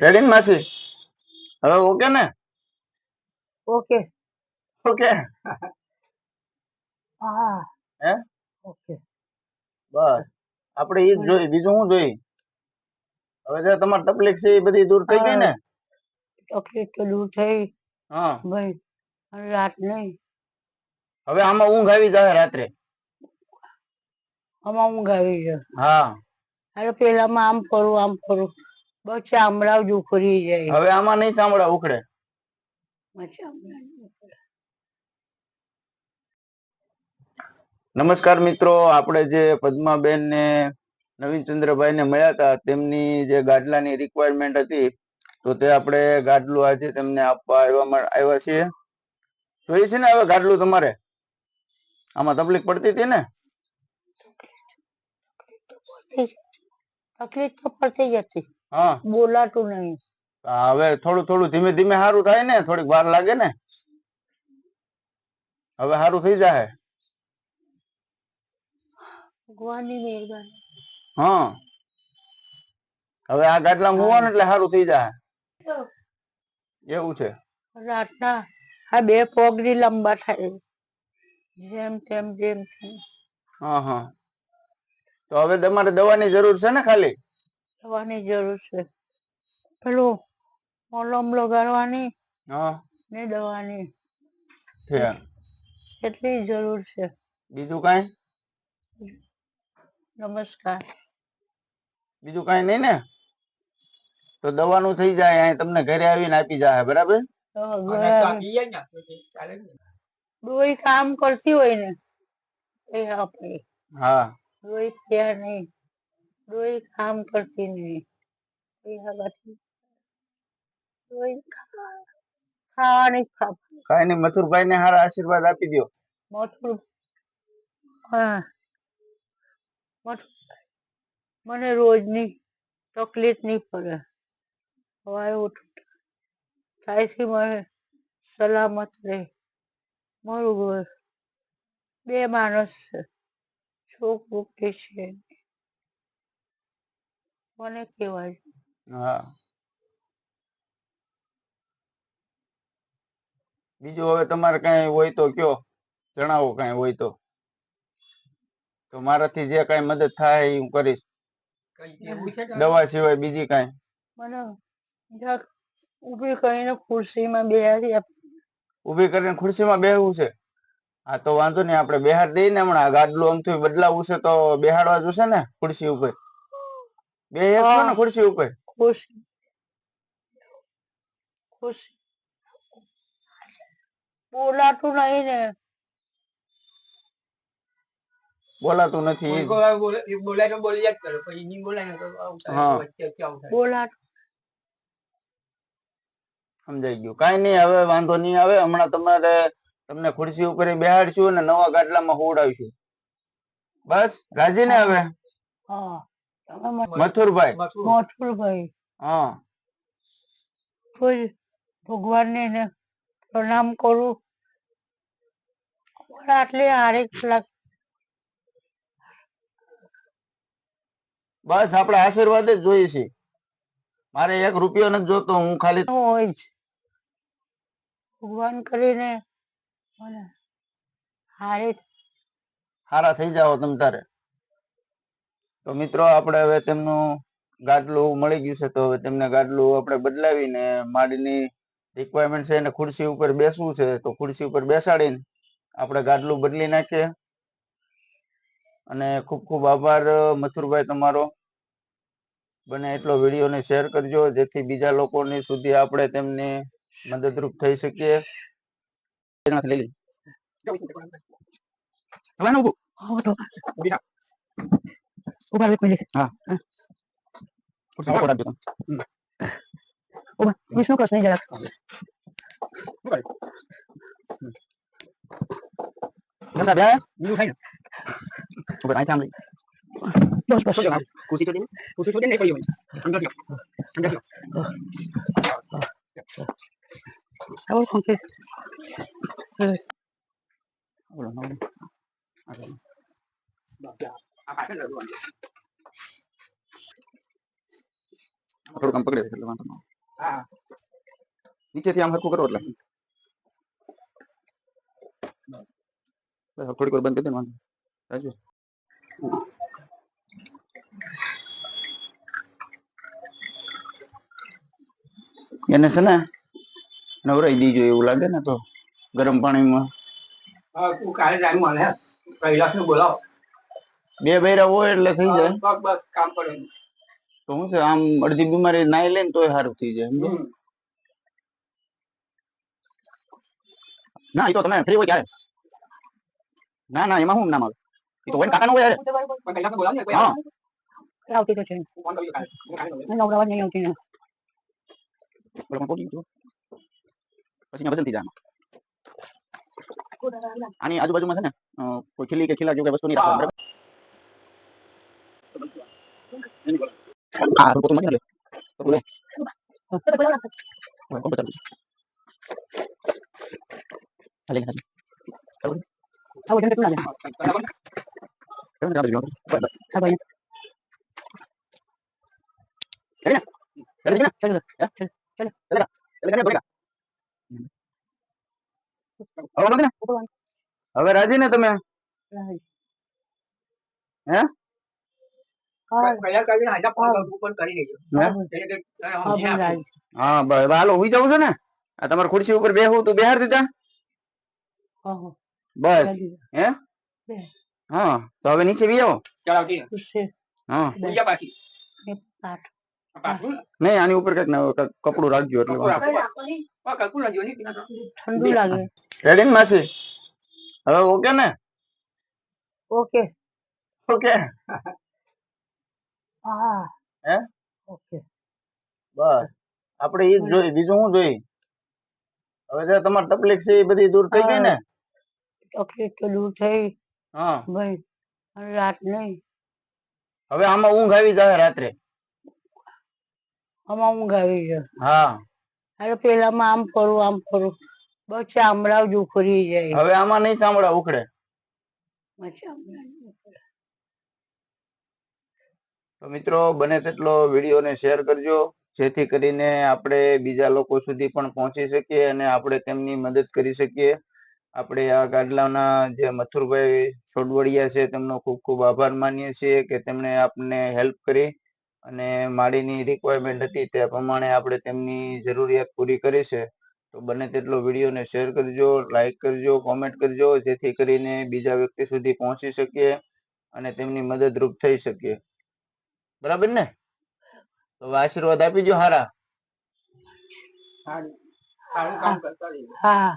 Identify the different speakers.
Speaker 1: Ready ને માસી. હવે ઓકે ને?
Speaker 2: ઓકે.
Speaker 1: ઓકે.
Speaker 2: હા.
Speaker 1: હે?
Speaker 2: ઓકે.
Speaker 1: બસ. આપણે એ જ જોઈ બીજું શું જોઈ? હવે જે તમારી તકલીફ છે એ બધી દૂર થઈ ગઈ ને?
Speaker 2: તકલીફ તો દૂર થઈ.
Speaker 1: હા.
Speaker 2: ભાઈ રાત નહીં.
Speaker 1: હવે આમાં ઊંઘ આવી જાય રાત્રે.
Speaker 2: આમાં ઊંઘ આવી જાય
Speaker 1: હા.
Speaker 2: અરે પેલામાં આમ ફરું આમ ફરું બસ ચામડાઓ જ ઉખડી જાય.
Speaker 1: હવે આમાં નહીં સાંભળા ઉખડે. નમસ્કાર મિત્રો આપણે જે પદ્માબેન ને નવીનચંદ્રભાઈ ને મળ્યા હતા તેમની જે ગાડલાની રિક્વાયરમેન્ટ હતી તો તે આપણે ગાડલું આજે તેમને આપવા આવ્યા આવ્યા છીએ. જોઈએ છે ને હવે ગાડલું તમારે? આમાં તકલીફ પડતી હતી ને?
Speaker 2: તકલીફ તો પડતી જ હતી.
Speaker 1: હા.
Speaker 2: બોલાતું નહીં.
Speaker 1: હવે થોડું થોડું ધીમે ધીમે સારું થાય ને થોડીક વાર લાગે ને. હવે સારું થઈ જાય
Speaker 2: ભગવાનની મહેરબાની.
Speaker 1: હા. હવે આ ગાડલા મૂવાનું એટલે સારું થઈ જાય એવું છે.
Speaker 2: રાતના આ બે પગની લંબા થાય. જેમ તેમ જેમ તેમ.
Speaker 1: હા હા. તો હવે તમારે દવાની જરૂર છે ને ખાલી?
Speaker 2: દવાની જરૂર છે. પેલું મલમ લગાડવાની
Speaker 1: હા.
Speaker 2: ને દવાની. એટલી જરૂર છે.
Speaker 1: બીજું કઈ?
Speaker 2: નમસ્કાર.
Speaker 1: બીજું કઈ નહીં ને? તો દવાનું થઈ જાય અહીં તમને ઘરે આવીને આપી જાય બરાબર?
Speaker 2: તો ડોઈ કામ કરતી હોય ને એ આપે
Speaker 1: હા.
Speaker 2: ડોઈ ત્યાં નહીં. કરતી નહીં એ હવાથી ખાવાની
Speaker 1: મથુરભાઈ ને આશીર્વાદ આપી દો
Speaker 2: મોટું મને રોજની તકલીફ નહીં પડે. સવારે થાય છે મને સલામત રહે. મારું ઘર બે માણસ છે. છોકરો કે છે. મને કહેવાય.
Speaker 1: હા. બીજું હવે તમારે કઈ હોય તો કયો જણાવો કઈ હોય તો. તો મારાથી જે કઈ મદદ થાય એ હું કરીશ. દવા સિવાય બીજી કઈ?
Speaker 2: મને જરાક ઊભી કરીને ખુરશીમાં બેહાડી આપ.
Speaker 1: ઊભી કરીને ખુરશીમાં બેહવું છે? હા તો વાંધો નહીં આપણે બેહાડ દઈએ ને હમણાં. ગાડલું અમથું બદલાવવું છે તો બેહાડવા જોશે ને ખુરશી ઉપર? બે એક છો ને ખુરશી ઉપર.
Speaker 2: ખુશી ખુશી બોલાતું નહીં ને.
Speaker 1: બોલાતું નથી
Speaker 3: બોલાય તો બોલ્યા જ કરો પછી નહીં બોલાય તો આવું થાય
Speaker 1: હા.
Speaker 3: વચ્ચે વચ્ચે આવું થાય?
Speaker 2: બોલાતું.
Speaker 1: સમજાઈ ગયું. કઈ નહીં હવે વાંધો નહીં આવે. હમણાં તમારે તમને ખુરશી ઉપર બેહાડશું અને નવા ગાટલામાં હુવડાવીશું બસ રાજી ને હવે.
Speaker 2: હા. મને
Speaker 1: મથુરભાઈ. હા.
Speaker 2: કોઈ ભગવાનને પ્રણામ કરું? આટલી આરે કલાક
Speaker 1: બસ આપણે આશીર્વાદ જ જોઈએ છે મારે એક રૂપિયો નથી જોતો હું ખાલી
Speaker 2: હોય જ. ભગવાન કરીને હારે
Speaker 1: સારા થઈ જાઓ તમ તારે. તો મિત્રો આપણે હવે તેમનું ગાડલું મળી ગયું છે, તો હવે તેમને ગાડલું આપણે બદલાવીને માડીની રિક્વાયરમેન્ટ છે એને ખુરશી ઉપર બેસવું છે, તો ખુરશી ઉપર બેસાડીને આપણે ગાડલું બદલી નાખીએ. અને ખૂબ ખૂબ આભાર, મથુરભાઈ તમારો. બને એટલો વિડીયોને શેર કરજો, જેથી બીજા લોકોની સુધી આપણે તેમને મદદરૂપ થઈ શકીએ. લઈ લે. હવે આને ઊભું.
Speaker 2: ઊભા રહી કોઈ
Speaker 1: હા ખુરશી ઉપર રાખજો તમે.
Speaker 2: ઊભા વિષ્ણુ કૃષ્ણ જરાક
Speaker 1: ગંગા બે આયા?
Speaker 3: બીજું ખાય ને.
Speaker 1: ઉપર અહીં સાંભળી.
Speaker 2: બસ બસ
Speaker 3: છોડી દો. ખુરશી છોડી દે. ખુરશી છોડી દે ને કોઈ હોય. અંદર થયો. અંદર થયો.
Speaker 2: આવો ખોંચે
Speaker 1: બોલો, બોલો.
Speaker 3: નીચેથી આમ હરખું કરો એટલે થોડીક વાર બંધ કરી દે વાંધો. રાજુ
Speaker 1: એને છે ને નવરાઈ દીજો એવું લાગે ને તો ગરમ પાણીમાં
Speaker 2: હા, તું કાલે ટાઈમ મળે કૈલાસ ને બોલાવો
Speaker 1: બે બૈરા હોય એટલે થઈ જાય.
Speaker 2: બસ બસ કામ પડે
Speaker 1: તો શું છે આમ અડધી બીમારી નાઈ લે ને તોય સારું થઈ જાય
Speaker 2: સમજો
Speaker 3: ના એ તો તમે ફ્રી હોય ત્યારે ના ના એમાં હું ના મારું એ તો હોય કાકા નો હોય હા.
Speaker 2: આવતી તો છે. નવરાવા નહીં આવતી
Speaker 3: પછી વજન થઈ જાય આની આજુબાજુમાં છે ને કોઈ ખીલી કે ખીલા જેવું કઈ વસ્તુ નહીં રાખવાનું બરાબર? હા તો પોતું મળી ને તો બોલે ઓય, કોણ બતાવ્યું? હાલે કે હાલે.
Speaker 2: આવું જણ કેટલું લાગે
Speaker 3: કેમ ને આ બાજુ જવાનું? બરાબર.
Speaker 2: આ ભાઈ
Speaker 3: ચાલે છે ને?
Speaker 2: ચાલો
Speaker 3: ચાલે છે ને? બોલે કા? હવે વાંધો નહીં.
Speaker 1: હવે રાજી ને તમે
Speaker 2: કૈલાસ કરીને હાજા ફોન કરું પણ કરી દેજો
Speaker 1: હે?
Speaker 2: એટલે કે, અ, સમજી આપજો.
Speaker 1: હા બસ હવે હાલો હુઈ જવું છે ને આ તમારે ખુરશી ઉપર બેહવું તો બેહાર દીધા બસ હે
Speaker 2: બે.
Speaker 1: હા તો હવે નીચે વી આવો
Speaker 2: ચાલ આવતી રહે.
Speaker 1: હા
Speaker 2: ભૂલ જા પાછી આ પાછું ને?
Speaker 1: નહીં આની ઉપર કંઈક નવું કંઈક કપડું રાખજો એટલે
Speaker 2: કપડું
Speaker 1: વાંધો.
Speaker 2: રાખો. આ કપડું રાખજો ને, પીના તો. ઠંડુ લાગે
Speaker 1: રેડી ને માસી હવે ઓકે ને
Speaker 2: ઓકે
Speaker 1: ઓકે
Speaker 2: હા.
Speaker 1: હે?
Speaker 2: ઓકે.
Speaker 1: બસ. આપણે એ જ જોઈ બીજું શું જોઈ? હવે જે તમારી તકલીફ છે એ બધી દૂર થઈ ગઈ ને?
Speaker 2: તકલીફ તો દૂર થઈ.
Speaker 1: હા.
Speaker 2: ભાઈ રાત નહીં.
Speaker 1: હવે આમાં ઊંઘ આવી જાય રાત્રે.
Speaker 2: આમાં ઊંઘ આવી જાય
Speaker 1: હા.
Speaker 2: અરે પેલામાં આમ કરું આમ કરું. બસ ચામડા જ ઉખડી જાય.
Speaker 1: હવે આમાં નહીં ચામડા ઉખડે.
Speaker 2: ચામડા.
Speaker 1: તો મિત્રો બને તેટલો વિડીયોને શેર કરજો, જેથી કરીને આપણે બીજા લોકો સુધી પણ પહોંચી શકીએ અને આપણે તેમની મદદ કરી શકીએ. આપણે આ ગાડલાના જે મથુરભાઈ છોડવડિયા છે, તેમનો ખૂબ ખૂબ આભાર માનીએ છીએ કે તેમણે આપને હેલ્પ કરી અને માળીની રિક્વાયરમેન્ટ હતી તે પ્રમાણે આપણે તેમની જરૂરિયાત પૂરી કરી છે. તો બને તેટલો વિડીયોને શેર કરજો લાઈક કરજો કોમેન્ટ કરજો, જેથી કરીને બીજા વ્યક્તિ સુધી પહોંચી શકીએ અને તેમની મદદરૂપ થઈ શકીએ. બરાબર ને? તો હવે આશીર્વાદ આપી દો હારા.
Speaker 2: સારું સારું કામ કરતા હા.